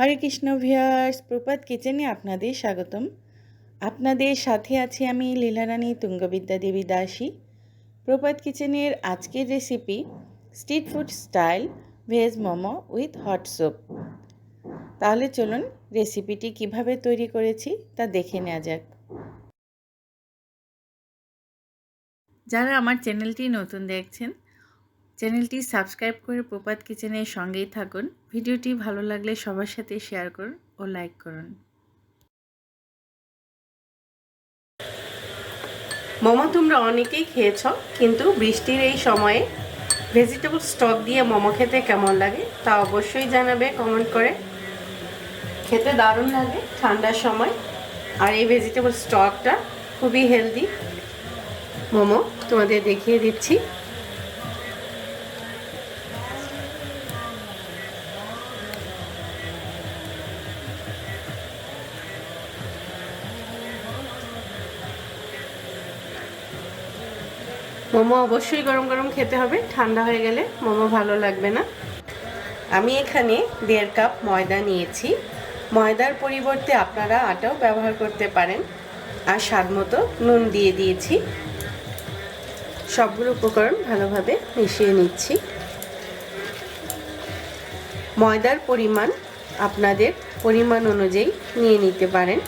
হরে Krishna viewers প্রপাত কিচেনে আপনাদের স্বাগতম। আপনাদের সাথে আছি আমি লীলারানী তুঙ্গবিদ্যা দেবী দাসী। প্রপাত কিচেনের আজকের recipe street food style veg momo with hot soup তাহলে চলুন রেসিপিটি কীভাবে তৈরি করেছি তা দেখে নেওয়া যাক। যারা আমার চ্যানেলটি নতুন দেখছেন চ্যানেলটি সাবস্ক্রাইব করে প্রপাত কিচেনের সঙ্গেই থাকুন। ভিডিওটি ভালো লাগলে সবার সাথে শেয়ার করুন ও লাইক করুন। মোমো তোমরা অনেকেই খেয়েছ, কিন্তু বৃষ্টির এই সময়ে ভেজিটেবল স্টক দিয়ে মোমো খেতে কেমন লাগে তা অবশ্যই জানাবে কমেন্ট করে। খেতে দারুণ লাগে ঠান্ডার সময়। আর এই ভেজিটেবল স্টকটা খুবই হেলদি মোমো তোমাদের দেখিয়ে দিচ্ছি। মোমো অবশ্যই গরম গরম খেতে হবে। ঠান্ডা হয়ে গেলে মোমো ভালো লাগবে না। আমি এখানে দেড় কাপ ময়দা নিয়েছি। ময়দার পরিবর্তে আপনারা আটাও ব্যবহার করতে পারেন। আর স্বাদ মতো নুন দিয়ে দিয়েছি। সবগুলো উপকরণ ভালোভাবে মিশিয়ে নিচ্ছি। ময়দার পরিমাণ আপনাদের পরিমাণ অনুযায়ী নিয়ে নিতে পারেন।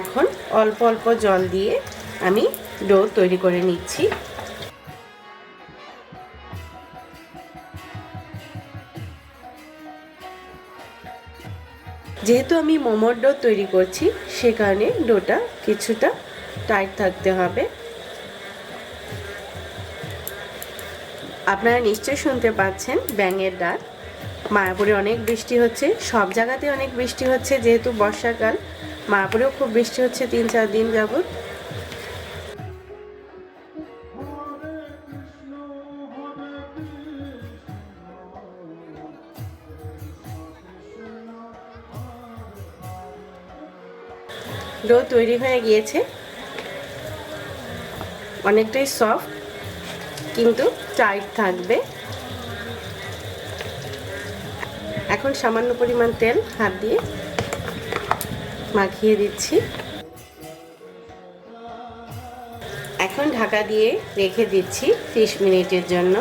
এখন অল্প অল্প জল দিয়ে আমি ডো তৈরি করে নিচ্ছি। যেহেতু আমি মোমোর ডো তৈরি করছি, সে কারণে ডোটা কিছুটা টাইট থাকতে হবে। আপনারা নিশ্চয়ই শুনতে পাচ্ছেন ব্যাঙের ডাক মায়াপুরে অনেক বৃষ্টি হচ্ছে, সব জায়গাতে অনেক বৃষ্টি হচ্ছে, যেহেতু বর্ষাকাল। মায়াপুরেও খুব বৃষ্টি হচ্ছে তিন চার দিন যাবত ডো তৈরি হয়ে গিয়েছে। অনেকটাই সফট, কিন্তু টাইট থাকবে। এখন সামান্য পরিমাণ তেল, হাত দিয়ে মাখিয়ে দিচ্ছি। এখন ঢাকা দিয়ে রেখে দিচ্ছি ত্রিশ মিনিটের জন্য।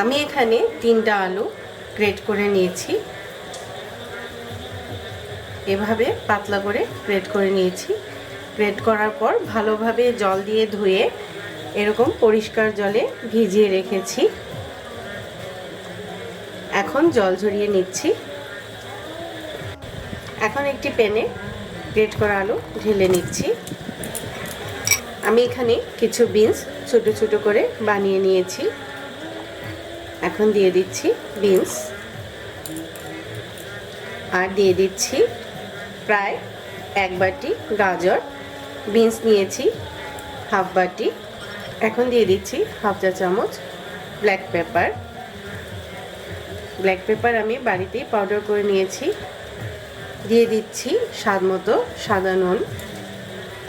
আমি এখানে তিনটা আলু গ্রেট করে নিয়েছি। এভাবে পাতলা করে গ্রেট করে নিয়েছি। গ্রেট করার পর ভালোভাবে জল দিয়ে ধুয়ে এরকম পরিষ্কার জলে ভিজিয়ে রেখেছি। এখন জল ঝরিয়ে নিচ্ছি। এখন একটি প্যানে গ্রেট করা আলু ঢেলে নিচ্ছি। আমি এখানে কিছু বিনস ছোট ছোট করে বানিয়ে নিয়েছি। এখন দিয়ে দিচ্ছি বিনস। আর দিয়ে দিচ্ছি প্রায় এক বাটি গাজর বিনস নিয়েছি হাফ বাটি। এখন দিয়ে দিচ্ছি হাফ চা চামচ ব্ল্যাক পেপার ব্ল্যাক পেপার আমি বাড়িতেই পাউডার করে নিয়েছি। দিয়ে দিচ্ছি স্বাদ মতো সাদা নুন।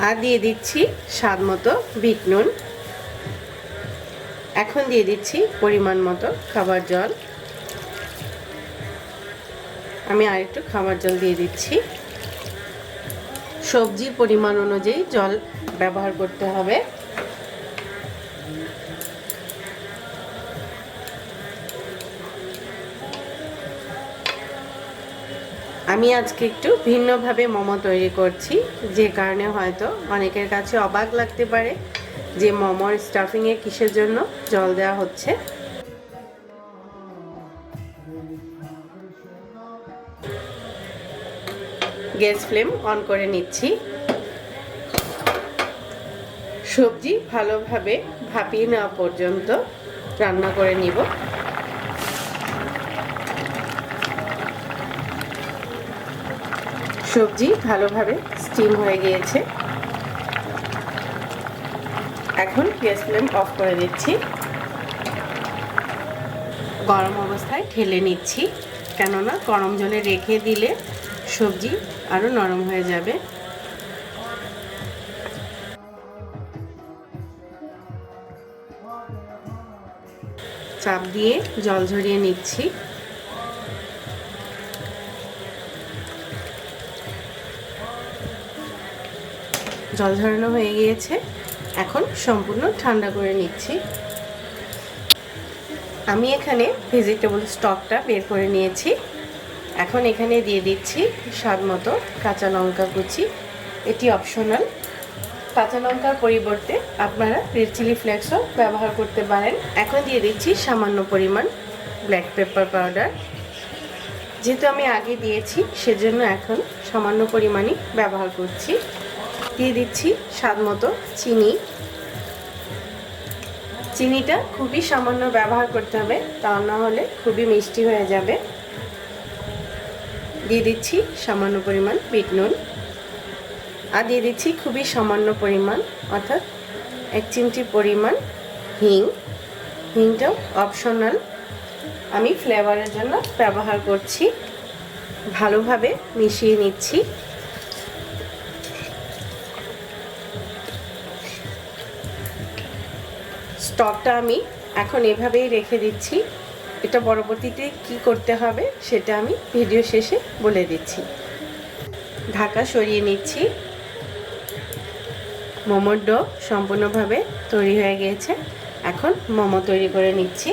আর দিয়ে দিচ্ছি স্বাদ মতো বিট নুন। এখন দিয়ে দিচ্ছি পরিমাণ মতো খাবার জল। আমি আরেকটু খাবার জল দিয়ে দিচ্ছি। সবজির পরিমাণ অনুযায়ী জল ব্যবহার করতে হবে। আমি আজকে একটু ভিন্নভাবে মোমো তৈরি করছি, যে কারণে হয়তো অনেকের কাছে অবাক লাগতে পারে যে মোমোর স্টাফিংয়ে কিসের জন্য জল দেওয়া হচ্ছে। গ্যাস ফ্লেম অন করে নিচ্ছি। সবজি ভালোভাবে ভাপিয়ে নেওয়া পর্যন্ত রান্না করে নিব। সবজি ভালোভাবে স্টিম হয়ে গিয়েছে। এখন গ্যাস ফ্লেম অফ করে দিচ্ছি। গরম অবস্থায় ঠেলে নিচ্ছি। কেননা গরম জলে রেখে দিলে সবজি আরও নরম হয়ে যাবে। চাপ দিয়ে জল ঝরিয়ে নিচ্ছি। জল ঝরানো হয়ে গিয়েছে। এখন সম্পূর্ণ ঠান্ডা করে নিচ্ছি। আমি এখানে ভেজিটেবল স্টকটা বের করে নিয়েছি। এখন এখানে দিয়ে দিচ্ছি স্বাদ মতো কাঁচা লঙ্কা কুচি। এটি অপশনাল কাঁচা লঙ্কার পরিবর্তে আপনারা রেড চিলি ফ্লেক্সও ব্যবহার করতে পারেন। এখন দিয়ে দিচ্ছি সামান্য পরিমাণ ব্ল্যাক পেপার পাউডার যেহেতু আমি আগে দিয়েছি, সেজন্য এখন সামান্য পরিমাণই ব্যবহার করছি। দিয়ে দিচ্ছি স্বাদ মতো চিনি। চিনিটা খুবই সামান্য ব্যবহার করতে হবে, তা না হলে খুবই মিষ্টি হয়ে যাবে। দিয়ে দিচ্ছি সামান্য পরিমাণ বিট নুন আর দিয়ে দিচ্ছি খুবই সামান্য পরিমাণ, অর্থাৎ এক চিমটি পরিমাণ হিং। হিংটাও অপশনাল আমি ফ্লেভারের জন্য ব্যবহার করছি। ভালোভাবে মিশিয়ে নিচ্ছি। স্টকটা আমি এখন এভাবেই রেখে দিচ্ছি। এটা পরবর্তীতে কি করতে হবে সেটা আমি ভিডিও শেষে বলে দিচ্ছি। ঢাকা সরিয়ে নিচ্ছি। মোমোর ডো সম্পূর্ণভাবে তৈরি হয়ে গিয়েছে এখন মোমো তৈরি করে নিচ্ছি।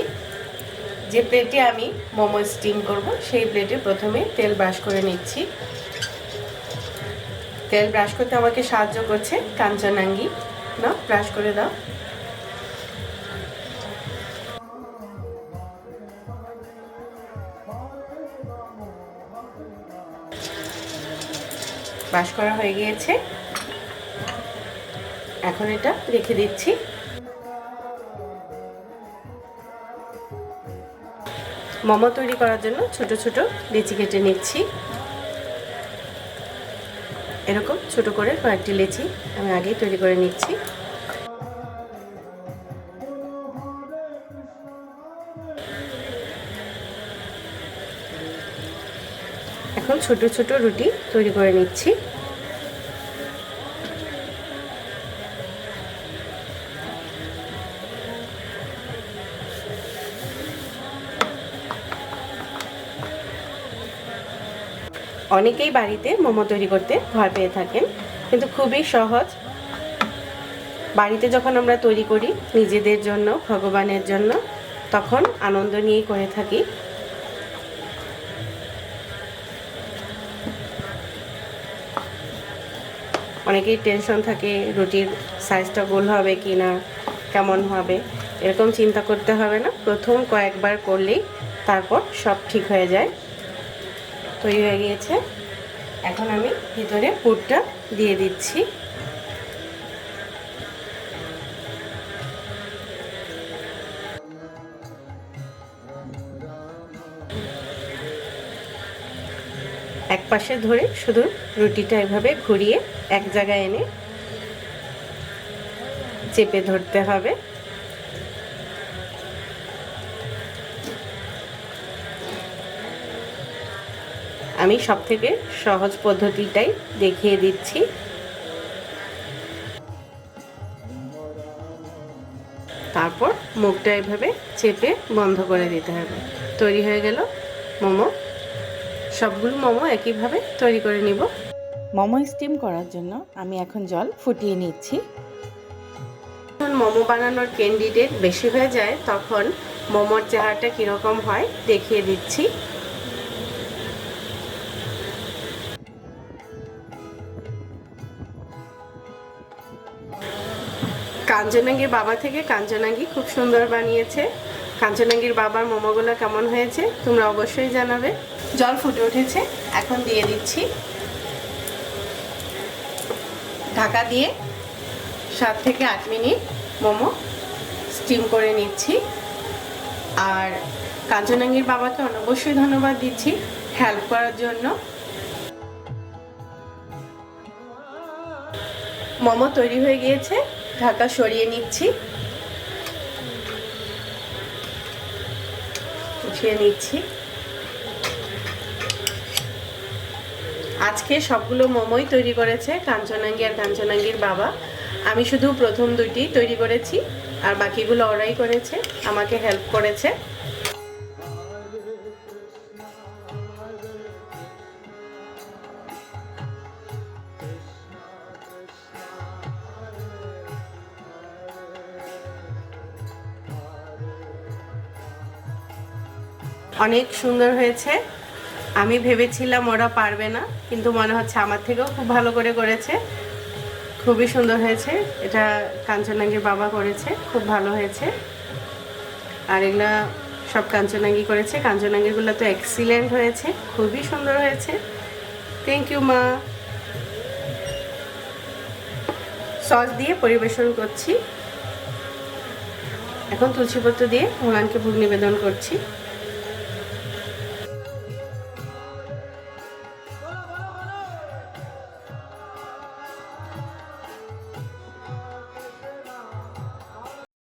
যে প্লেটে আমি মোমো স্টিম করব, সেই প্লেটে প্রথমে তেল ব্রাশ করে নিচ্ছি। তেল ব্রাশ করতে আমাকে সাহায্য করছে কাঞ্চনাঙ্গি। না ব্রাশ করে দাও। ব্রাশ করা হয়ে গিয়েছে। এখন এটা রেখে দিচ্ছি। মোমো তৈরি করার জন্য ছোট ছোট লেচি কেটে নিচ্ছি। এরকম ছোট করে কয়েকটি লেচি আমি আগেই তৈরি করে নিচ্ছি। এখন ছোট ছোট রুটি তৈরি করে নিচ্ছি। অনেকেই বাড়িতে মোমো তৈরি করতে ভয় পেয়ে থাকেন, কিন্তু খুবই সহজ। বাড়িতে যখন আমরা তৈরি করি নিজেদের জন্য, ভগবানের জন্য, তখন আনন্দ নিয়েই করে থাকি। অনেকেই টেনশন থাকে, রুটির সাইজটা গোল হবে কি না কেমন হবে, এরকম চিন্তা করতে হবে না। প্রথম কয়েকবার করলেই তারপর সব ঠিক হয়ে যায়। তৈরি হয়ে গিয়েছে। এখন আমি ভিতরে পুরটা দিয়ে দিচ্ছি। এক পাশে ধরে শুধু রুটিটা এভাবে ঘুরিয়ে এক জায়গায় এনে চেপে ধরতে হবে। আমি সব থেকে সহজ পদ্ধতিটাই দেখিয়ে দিচ্ছি। তারপর মুখটা এভাবে চেপে বন্ধ করে দিতে হবে। তৈরি হয়ে গেল মোমো। সবগুলো মোমো একইভাবে তৈরি করে নিব। মোমো স্টিম করার জন্য আমি এখন জল ফুটিয়ে নিচ্ছি। যখন মোমো বানানোর ক্যান্ডিডেট বেশি হয়ে যায় তখন মোমোর চেহারাটা কীরকম হয় দেখিয়ে দিচ্ছি। কাঞ্চনাঙ্গির বাবা থেকে কাঞ্চনাঙ্গি খুব সুন্দর বানিয়েছে। কাঞ্চনাঙ্গির বাবার মোমোগুলো কেমন হয়েছে তোমরা অবশ্যই জানাবে। জল ফুটে উঠেছে, এখন দিয়ে দিচ্ছি। ঢাকা দিয়ে সাত থেকে আট মিনিট মোমো স্টিম করে নিচ্ছি। আর কাঞ্চনাঙ্গির বাবাকে অবশ্যই ধন্যবাদ দিচ্ছি হেল্প করার জন্য। মোমো তৈরি হয়ে গিয়েছে, ঢাকা সরিয়ে নিচ্ছি। উঠিয়ে নিচ্ছি। আজকে সবগুলো মোমোই তৈরি করেছে কাঞ্চনাঙ্গি আর কাঞ্চনাঙ্গির বাবা। আমি শুধু প্রথম দুইটি তৈরি করেছি, আর বাকিগুলো ওরাই করেছে, আমাকে হেল্প করেছে। অনেক সুন্দর হয়েছে। আমি ভেবেছিলাম ওরা পারবে না, কিন্তু মনে হচ্ছে আমার থেকেও খুব ভালো করে করেছে। খুবই সুন্দর হয়েছে। এটা কাঞ্চনাঙ্গির বাবা করেছে, খুব ভালো হয়েছে। আর এগুলা সব কাঞ্চনাঙ্গি করেছে। কাঞ্চনাঙ্গিরগুলো তো এক্সিলেন্ট হয়েছে, খুবই সুন্দর হয়েছে। থ্যাংক ইউ মা। সস দিয়ে পরিবেশন করছি। এখন তুলসীপত্র দিয়ে ভগবানকে ভোগ নিবেদন করছি।